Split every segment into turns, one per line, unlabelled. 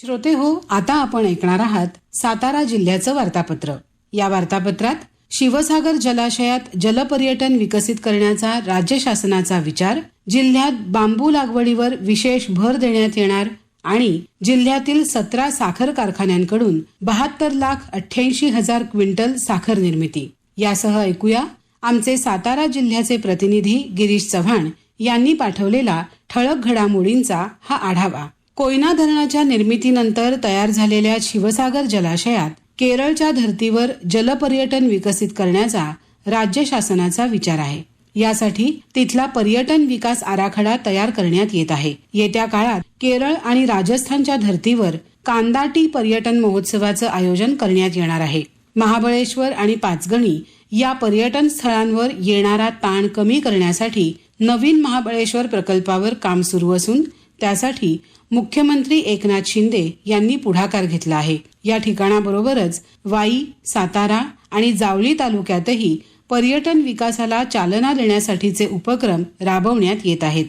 श्रोते हो आता आपण ऐकणार आहात सातारा जिल्ह्याचं वार्तापत्र. या वार्तापत्रात शिवसागर जलाशयात जलपर्यटन विकसित करण्याचा राज्य शासनाचा विचार जिल्ह्यात बांबू लागवडीवर विशेष भर देण्यात येणार आणि जिल्ह्यातील सतरा साखर कारखान्यांकडून बहात्तर लाख अठ्ठ्याऐंशी हजार क्विंटल साखर निर्मिती. यासह ऐकूया आमचे सातारा जिल्ह्याचे प्रतिनिधी गिरीश चव्हाण यांनी पाठवलेला ठळक घडामोडींचा हा आढावा. कोयना धरणाच्या निर्मितीनंतर तयार झालेल्या शिवसागर जलाशयात केरळच्या धर्तीवर जलपर्यटन विकसित करण्याचा राज्य शासनाचा विचार आहे. यासाठी तिथला पर्यटन विकास आराखडा तयार करण्यात येत आहे. येत्या काळात केरळ आणि राजस्थानच्या धर्तीवर कांदाटी पर्यटन महोत्सवाचं आयोजन करण्यात येणार आहे. महाबळेश्वर आणि पाचगणी या पर्यटन स्थळांवर येणारा ताण कमी करण्यासाठी नवीन महाबळेश्वर प्रकल्पावर काम सुरू असून त्यासाठी मुख्यमंत्री एकनाथ शिंदे यांनी पुढाकार घेतला आहे. या ठिकाणाबरोबरच वाई सातारा आणि जावली तालुक्यातही पर्यटन विकासाला चालना देण्यासाठीचे उपक्रम राबवण्यात येत आहेत.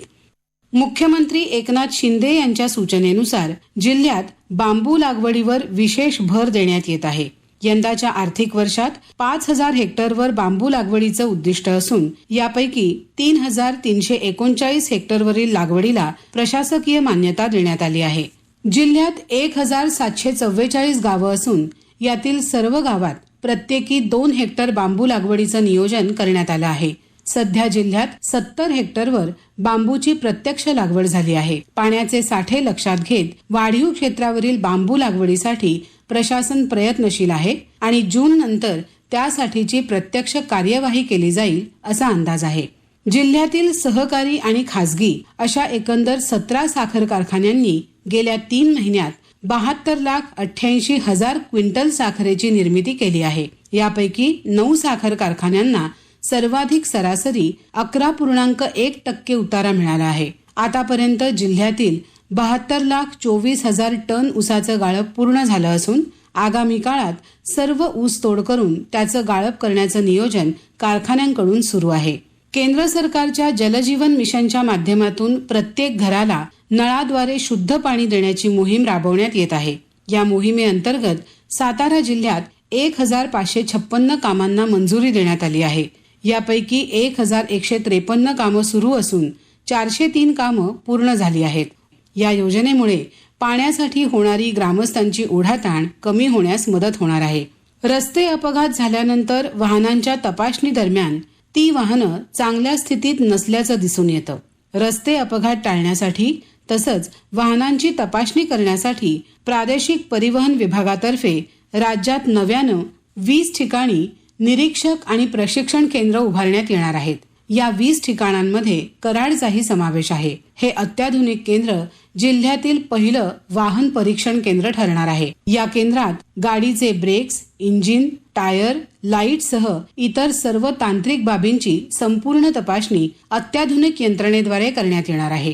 मुख्यमंत्री एकनाथ शिंदे यांच्या सूचनेनुसार जिल्ह्यात बांबू लागवडीवर विशेष भर देण्यात येत आहे. यंदाच्या आर्थिक वर्षात पाच हजार हेक्टरवर बांबू लागवडीचं उद्दिष्ट असून यापैकी तीन हजार तीनशे एकोणचाळीस हेक्टरवरील लागवडीला प्रशासकीय मान्यता देण्यात आली आहे. जिल्ह्यात एक हजार सातशे चव्वेचाळीस गावं असून यातील सर्व गावात प्रत्येकी दोन हेक्टर बांबू लागवडीचं नियोजन करण्यात आलं आहे. सध्या जिल्ह्यात सत्तर हेक्टरवर बांबूची प्रत्यक्ष लागवड झाली आहे. पाण्याचे साठे लक्षात घेत वाढीव क्षेत्रावरील बांबू लागवडीसाठी प्रशासन प्रयत्नशील आहे आणि जून नंतर त्यासाठीची प्रत्यक्ष कार्यवाही केली जाईल असा अंदाज आहे. जिल्ह्यातील सहकारी आणि खासगी अशा एकंदर सतरा साखर कारखान्यांनी गेल्या तीन महिन्यात बहात्तर लाख अठ्ठ्याऐंशी हजार क्विंटल साखरेची निर्मिती केली आहे. यापैकी नऊ साखर कारखान्यांना सर्वाधिक सरासरी अकरा पूर्णांक एक टक्के उतारा मिळाला आहे. आतापर्यंत जिल्ह्यातील बहात्तर लाख चोवीस हजार टन ऊसाचं गाळप पूर्ण झालं असून आगामी काळात सर्व ऊस तोड करून त्याचं गाळप करण्याचं नियोजन कारखान्यांकडून सुरू आहे. केंद्र सरकारच्या जलजीवन मिशनच्या माध्यमातून प्रत्येक घराला नळाद्वारे शुद्ध पाणी देण्याची मोहीम राबवण्यात येत आहे. या मोहिमेअंतर्गत सातारा जिल्ह्यात एक हजार पाचशे छप्पन्न कामांना मंजुरी देण्यात आली आहे. यापैकी एक हजार एकशे त्रेपन्न कामं सुरू असून चारशे तीन कामं पूर्ण झाली आहेत. या योजनेमुळे पाण्यासाठी होणारी ग्रामस्थांची ओढाताण कमी होण्यास मदत होणार आहे. रस्ते अपघात झाल्यानंतर वाहनांच्या तपासणी दरम्यान ती वाहनं चांगल्या स्थितीत नसल्याचं दिसून येतं. रस्ते अपघात टाळण्यासाठी तसंच वाहनांची तपासणी करण्यासाठी प्रादेशिक परिवहन विभागातर्फे राज्यात नव्यानं वीस ठिकाणी निरीक्षक आणि प्रशिक्षण केंद्र उभारण्यात येणार आहेत. या वीस ठिकाणांमध्ये कराडचाही समावेश आहे. हे अत्याधुनिक केंद्र जिल्ह्यातील पहिलं वाहन परीक्षण केंद्र ठरणार आहे. या केंद्रात गाडीचे ब्रेक्स इंजिन टायर लाईटसह इतर सर्व तांत्रिक बाबींची संपूर्ण तपासणी अत्याधुनिक यंत्रणेद्वारे करण्यात येणार आहे.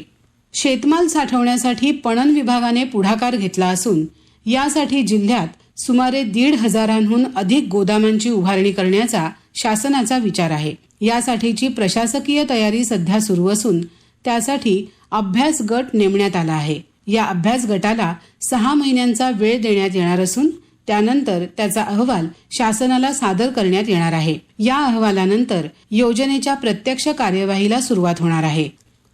शेतमाल साठवण्यासाठी पणन विभागाने पुढाकार घेतला असून यासाठी जिल्ह्यात सुमारे दीड हजारांहून अधिक गोदामांची उभारणी करण्याचा शासनाचा विचार आहे. यासाठीची प्रशासकीय तयारी सध्या सुरू असून त्यासाठी अभ्यास गट नेमण्यात आला आहे. या अभ्यास गटाला सहा महिन्यांचा वेळ देण्यात येणार असून त्यानंतर त्याचा अहवाल शासनाला सादर करण्यात येणार आहे. या अहवालानंतर योजनेच्या प्रत्यक्ष कार्यवाहीला सुरुवात होणार आहे.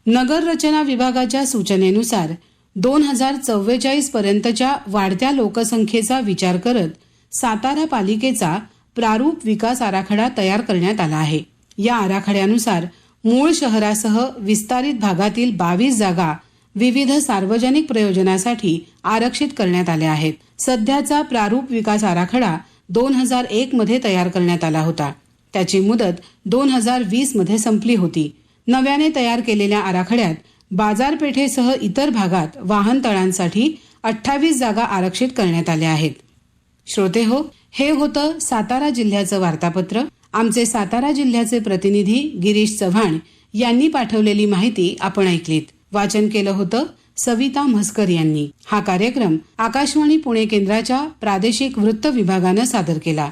नगर रचना विभागाच्या सूचनेनुसार दोन हजार चव्वेचाळीस पर्यंतच्या वाढत्या लोकसंख्येचा विचार करत सातारा पालिकेचा प्रारूप विकास आराखडा तयार करण्यात आला आहे. या आराखड्यानुसार मूळ शहरासह विस्तारित भागातील बावीस जागा विविध सार्वजनिक प्रयोजनासाठी आरक्षित करण्यात आल्या आहेत. सध्याचा प्रारूप विकास आराखडा दोन हजार एक मध्ये तयार करण्यात आला होता. त्याची मुदत दोन हजार वीसमध्ये संपली होती. नव्याने तयार केलेल्या आराखड्यात बाजारपेठेसह इतर भागात वाहनतळांसाठी अठ्ठावीस जागा आरक्षित करण्यात आल्या आहेत. श्रोते हो हे होतं सातारा जिल्ह्याचं वार्तापत्र. आमचे सातारा जिल्ह्याचे प्रतिनिधी गिरीश चव्हाण यांनी पाठवलेली माहिती आपण ऐकलीत. वाचन केलं होतं सविता म्हस्कर यांनी. हा कार्यक्रम आकाशवाणी पुणे केंद्राच्या प्रादेशिक वृत्त विभागानं सादर केला.